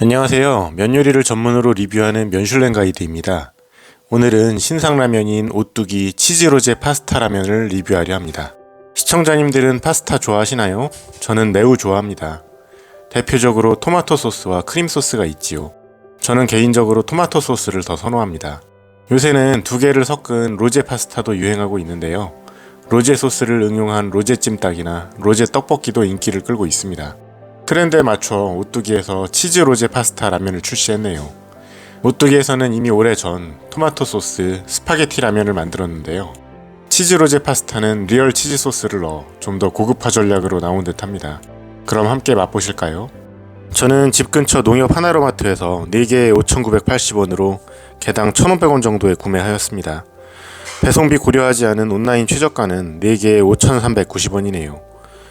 안녕하세요. 면 요리를 전문으로 리뷰하는 면슐랭 가이드입니다. 오늘은 신상라면인 오뚜기 치즈로제 파스타 라면을 리뷰하려 합니다. 시청자님들은 파스타 좋아하시나요? 저는 매우 좋아합니다. 대표적으로 토마토 소스와 크림 소스가 있지요. 저는 개인적으로 토마토 소스를 더 선호합니다. 요새는 두 개를 섞은 로제 파스타도 유행하고 있는데요. 로제 소스를 응용한 로제 찜닭이나 로제 떡볶이도 인기를 끌고 있습니다. 트렌드에 맞춰 오뚜기에서 치즈 로제 파스타 라면을 출시했네요. 오뚜기에서는 이미 오래전 토마토 소스 스파게티 라면을 만들었는데요. 치즈 로제 파스타는 리얼 치즈 소스를 넣어 좀 더 고급화 전략으로 나온 듯 합니다. 그럼 함께 맛보실까요? 저는 집 근처 농협 하나로마트에서 4개에 5,980원으로 개당 1,500원 정도에 구매하였습니다. 배송비 고려하지 않은 온라인 최저가는 4개에 5,390원이네요.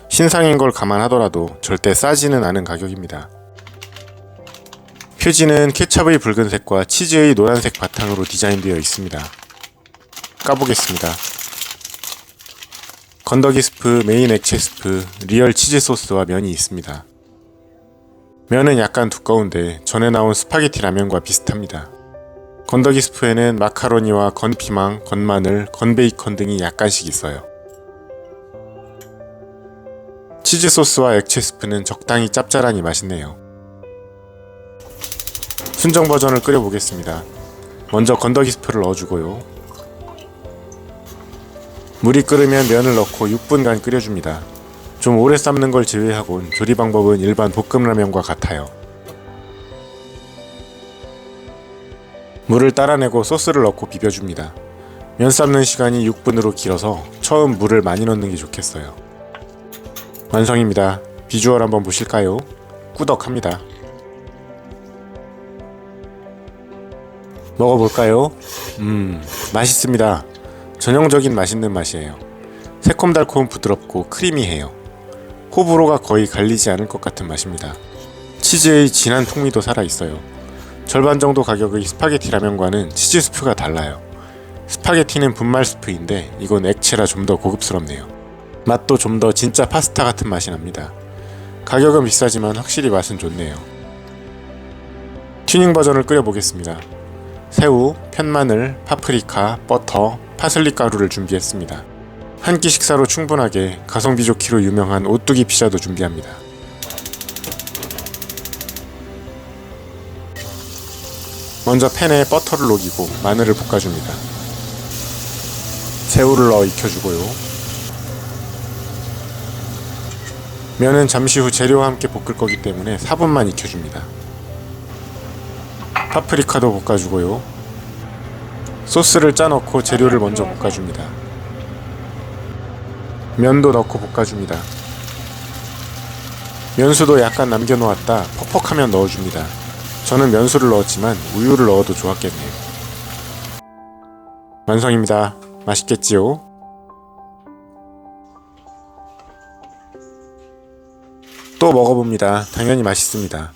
신상인 걸 감안하더라도 절대 싸지는 않은 가격입니다. 표지는 케찹의 붉은색과 치즈의 노란색 바탕으로 디자인되어 있습니다. 까보겠습니다. 건더기 스프, 메인 액체 스프, 리얼 치즈 소스와 면이 있습니다. 면은 약간 두꺼운데 전에 나온 스파게티 라면과 비슷합니다. 건더기 스프에는 마카로니와 건피망, 건마늘, 건베이컨 등이 약간씩 있어요. 치즈 소스와 액체 스프는 적당히 짭짤하니 맛있네요. 순정 버전을 끓여보겠습니다. 먼저 건더기 스프를 넣어주고요. 물이 끓으면 면을 넣고 6분간 끓여줍니다. 좀 오래 삶는 걸 제외하곤 조리 방법은 일반 볶음라면과 같아요. 물을 따라내고 소스를 넣고 비벼줍니다. 면 삶는 시간이 6분으로 길어서 처음 물을 많이 넣는 게 좋겠어요. 완성입니다. 비주얼 한번 보실까요? 꾸덕합니다. 먹어볼까요? 음, 맛있습니다. 전형적인 맛있는 맛이에요. 새콤달콤 부드럽고 크리미해요. 호불호가 거의 갈리지 않을 것 같은 맛입니다. 치즈의 진한 풍미도 살아있어요. 절반 정도 가격의 스파게티 라면과는 치즈 스프가 달라요. 스파게티는 분말 스프인데 이건 액체라 좀 더 고급스럽네요. 맛도 좀 더 진짜 파스타 같은 맛이 납니다. 가격은 비싸지만 확실히 맛은 좋네요. 튜닝 버전을 끓여보겠습니다. 새우, 편마늘, 파프리카, 버터, 파슬리 가루를 준비했습니다. 한 끼 식사로 충분하게 가성비 좋기로 유명한 오뚜기 피자도 준비합니다. 먼저 팬에 버터를 녹이고 마늘을 볶아줍니다. 새우를 넣어 익혀주고요. 면은 잠시 후 재료와 함께 볶을 거기 때문에 4분만 익혀줍니다. 파프리카도 볶아주고요. 소스를 짜넣고 재료를 먼저 볶아줍니다. 면도 넣고 볶아줍니다. 면수도 약간 남겨놓았다 퍽퍽하면 넣어줍니다. 저는 면수를 넣었지만 우유를 넣어도 좋았겠네요. 완성입니다. 맛있겠지요? 또 먹어봅니다. 당연히 맛있습니다.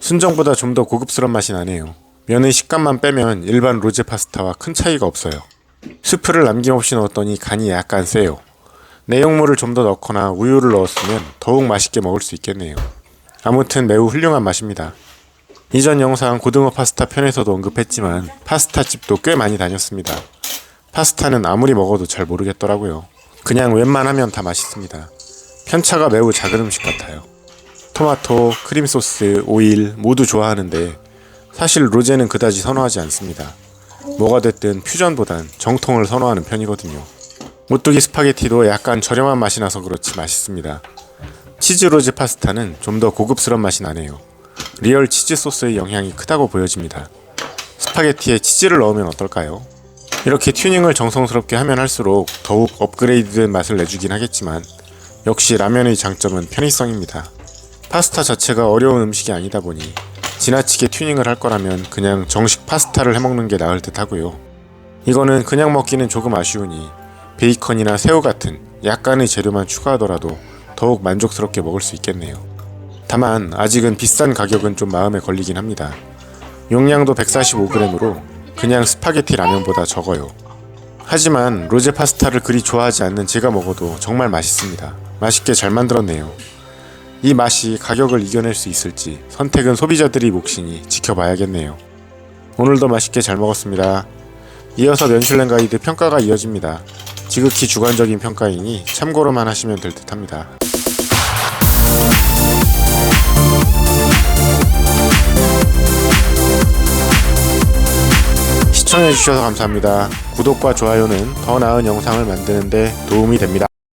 순정보다 좀 더 고급스러운 맛이 나네요. 면의 식감만 빼면 일반 로제 파스타와 큰 차이가 없어요. 스프를 남김없이 넣었더니 간이 약간 세요. 내용물을 좀 더 넣거나 우유를 넣었으면 더욱 맛있게 먹을 수 있겠네요. 아무튼 매우 훌륭한 맛입니다. 이전 영상 고등어 파스타 편에서도 언급했지만 파스타 집도 꽤 많이 다녔습니다. 파스타는 아무리 먹어도 잘 모르겠더라고요. 그냥 웬만하면 다 맛있습니다. 편차가 매우 작은 음식 같아요. 토마토, 크림 소스, 오일 모두 좋아하는데 사실 로제는 그다지 선호하지 않습니다. 뭐가 됐든 퓨전보단 정통을 선호하는 편이거든요. 오뚜기 스파게티도 약간 저렴한 맛이 나서 그렇지 맛있습니다. 치즈 로제 파스타는 좀 더 고급스러운 맛이 나네요. 리얼 치즈 소스의 영향이 크다고 보여집니다. 스파게티에 치즈를 넣으면 어떨까요? 이렇게 튜닝을 정성스럽게 하면 할수록 더욱 업그레이드된 맛을 내주긴 하겠지만 역시 라면의 장점은 편의성입니다. 파스타 자체가 어려운 음식이 아니다 보니 지나치게 튜닝을 할 거라면 그냥 정식 파스타를 해먹는 게 나을 듯 하고요. 이거는 그냥 먹기는 조금 아쉬우니 베이컨이나 새우 같은 약간의 재료만 추가하더라도 더욱 만족스럽게 먹을 수 있겠네요. 다만 아직은 비싼 가격은 좀 마음에 걸리긴 합니다. 용량도 145g으로 그냥 스파게티 라면보다 적어요. 하지만 로제 파스타를 그리 좋아하지 않는 제가 먹어도 정말 맛있습니다. 맛있게 잘 만들었네요. 이 맛이 가격을 이겨낼 수 있을지 선택은 소비자들이 몫이니 지켜봐야겠네요. 오늘도 맛있게 잘 먹었습니다. 이어서 면슐랭 가이드 평가가 이어집니다. 지극히 주관적인 평가이니 참고로만 하시면 될 듯합니다. 시청해주셔서 감사합니다. 구독과 좋아요는 더 나은 영상을 만드는데 도움이 됩니다.